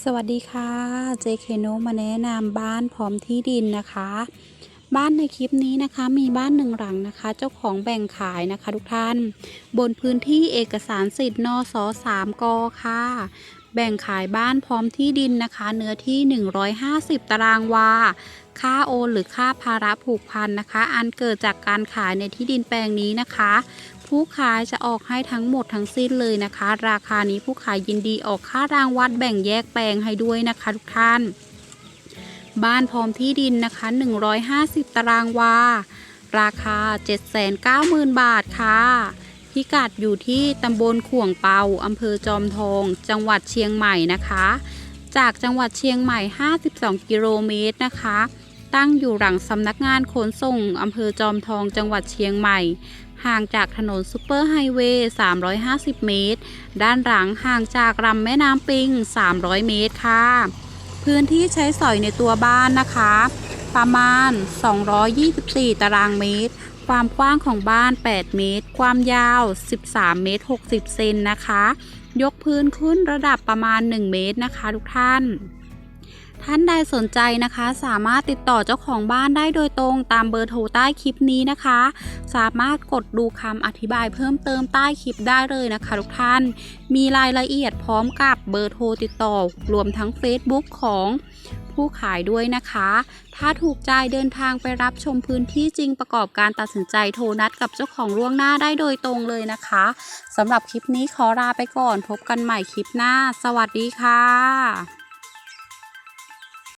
สวัสดีค่ะ JK โนมาแนะนำบ้านพร้อมที่ดินนะคะ บ้านในคลิปนี้นะคะมีบ้านหนึ่งหลังนะคะ เจ้าของแบ่งขายนะคะทุกท่าน บนพื้นที่เอกสารสิทธิ์นสสามกค่ะ แบ่งขายบ้านพร้อมที่ดินนะคะ เนื้อที่ 150 ตารางวา ค่าโอนหรือค่าภาระผูกพันนะคะ อันเกิดจากการขายในที่ดินแปลงนี้นะคะ ผู้ขายจะออกให้ทั้งหมดทั้งสิ้นเลยนะคะ ราคานี้ผู้ขายยินดีออกค่ารางวัดแบ่งแยกแปลงให้ด้วยนะคะทุกท่าน บ้านพร้อมที่ดินนะคะ 150 ตารางวา ราคา 790,000 บาทค่ะพิกัดอยู่ที่ตำบลข่วงเปาอำเภอจอมทอง จังหวัดเชียงใหม่นะคะ จากจังหวัดเชียงใหม่ 52 กิโลเมตรนะคะ ตั้งอยู่หลังสำนักงานขนส่งอำเภอจอมทอง จังหวัดเชียงใหม่ ห่างจากถนนซูเปอร์ไฮเวย์ 350 เมตร ด้านหลังห่างจากลำแม่น้ำปิง 300 เมตรค่ะ พื้นที่ใช้สอยในตัวบ้านนะคะ ประมาณ 224 ตารางเมตร ความกว้างของบ้าน 8 เมตร ความยาว 13 เมตร 60 เซนนะคะ ยกพื้นขึ้นระดับประมาณ 1 เมตรนะคะทุกท่าน ท่านใดสนใจนะคะ สามารถติดต่อเจ้าของบ้านได้โดยตรงตามเบอร์โทรใต้คลิปนี้นะคะ สามารถกดดูคำอธิบายเพิ่มเติมใต้คลิปได้เลยนะคะทุกท่าน มีรายละเอียดพร้อมกับเบอร์โทรติดต่อ รวมทั้ง Facebook ของผู้ขายด้วยนะคะ ถ้าถูกใจเดินทางไปรับชมพื้นที่จริงประกอบการตัดสินใจโทรนัดกับเจ้าของล่วงหน้าได้โดยตรงเลยนะคะสำหรับคลิปนี้ขอลาไปก่อนพบกันใหม่คลิปหน้า สวัสดีค่ะ